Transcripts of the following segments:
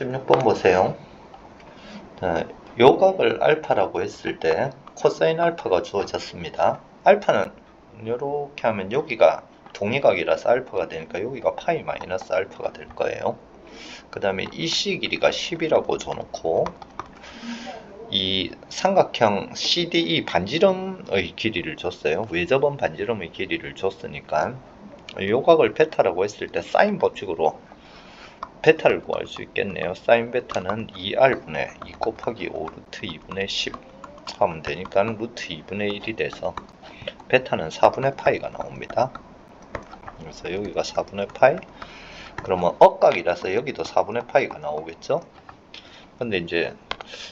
36번 보세요. 자, 요각을 알파라고 했을 때 코사인 알파가 주어졌습니다. 알파는 이렇게 하면 여기가 동의각이라서 알파가 되니까 여기가 파이 마이너스 알파가 될 거예요. 그 다음에 이 C 길이가 10이라고 줘놓고 이 삼각형 CDE 반지름의 길이를 줬어요. 외접은 반지름의 길이를 줬으니까 요각을 베타라고 했을 때 사인 법칙으로 베타를 구할 수 있겠네요. 사인 베타는 2r분의 2 곱하기 5 루트 2분의 10 하면 되니까 루트 2분의 1이 돼서 베타는 4분의 파이가 나옵니다. 그래서 여기가 4분의 파이 그러면 억각이라서 여기도 4분의 파이가 나오겠죠? 근데 이제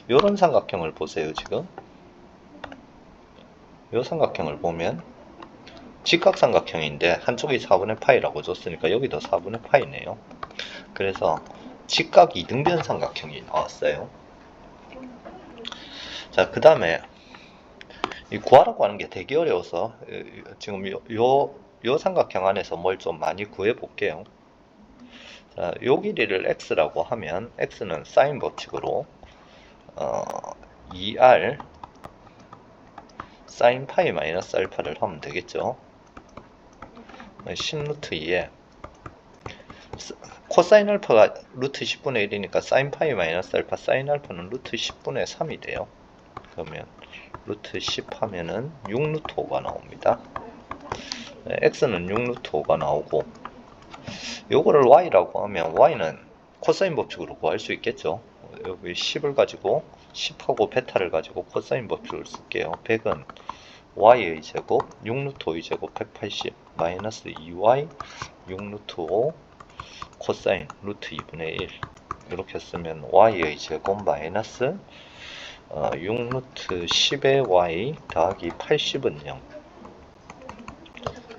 요런 삼각형을 보세요 지금 요 삼각형을 보면 직각삼각형인데 한쪽이 4분의 파이라고 줬으니까 여기도 4분의 파이네요 그래서 직각 이등변 삼각형이 나왔어요 자 그 다음에 이 구하라고 하는 게 되게 어려워서 어, 지금 요, 요, 요 삼각형 안에서 뭘 좀 많이 구해 볼게요 자, 요 길이를 x라고 하면 x는 사인 법칙으로 어, 2r 사인 파이 마이너스 알파를 하면 되겠죠. 10루트 2에 코사인 알파가 루트 10분의 1이니까 사인 파이 마이너스 알파 사인 알파는 루트 10분의 3이 돼요. 그러면 루트 10 하면은 6루트 5가 나옵니다. 네, x는 6루트 5가 나오고 요거를 y라고 하면 y는 코사인 법칙으로 구할 수 있겠죠. 여기 10을 가지고 10하고 베타를 가지고 코사인 법칙을 쓸게요. 100은 y의 제곱 6루트 5의 제곱 180 마이너스 2y 6루트 5 코사인 루트 2분의 1 이렇게 쓰면 y의 제곱 마이너스 어, 6루트 10의 y 더하기 80은 0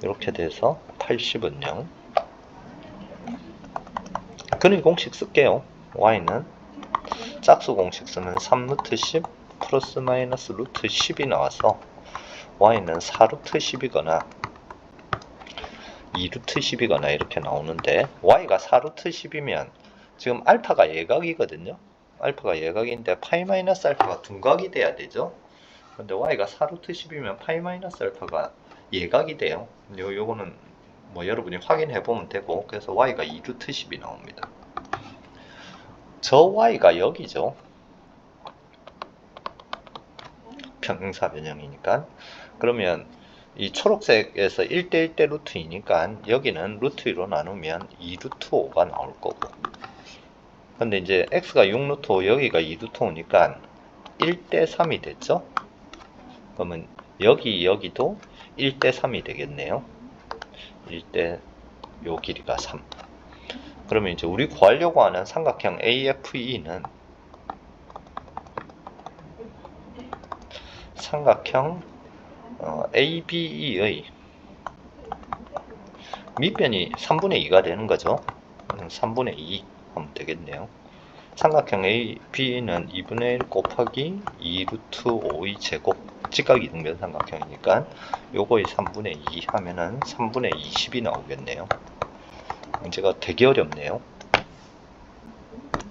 이렇게 돼서 80은 0 그림 공식 쓸게요. y는 짝수 공식 쓰면 3루트 10 플러스 마이너스 루트 10이 나와서 y는 4루트 10이거나 2루트 10이거나 이렇게 나오는데 y가 4루트 10이면 지금 알파가 예각이거든요. 알파가 예각인데 파이 마이너스 알파가 둔각이 돼야 되죠. 근데 y가 4루트 10이면 파이 마이너스 알파가 예각이 돼요. 요, 요거는 뭐 여러분이 확인해 보면 되고 그래서 y가 2루트 10이 나옵니다. 저 y가 여기죠. 평행사 변형이니까. 그러면 이 초록색에서 1대 1대 루트이니까 여기는 루트 2로 나누면 2루트 5가 나올 거고. 근데 이제 x가 6루트 5, 여기가 2루트 5니까 1대 3이 됐죠? 그러면 여기 여기도 1대 3이 되겠네요. 1대 요 길이가 3. 그러면 이제 우리 구하려고 하는 삼각형 AFE는 삼각형 어, ABE의 밑변이 3분의 2가 되는 거죠. 음, 3분의 2 하면 되겠네요. 삼각형 AB는 2분의 1 곱하기 2 루트 5의 제곱 직각 이등변 삼각형이니까 요거의 3분의 2 하면은 3분의 20이 나오겠네요. 문제가 되게 어렵네요.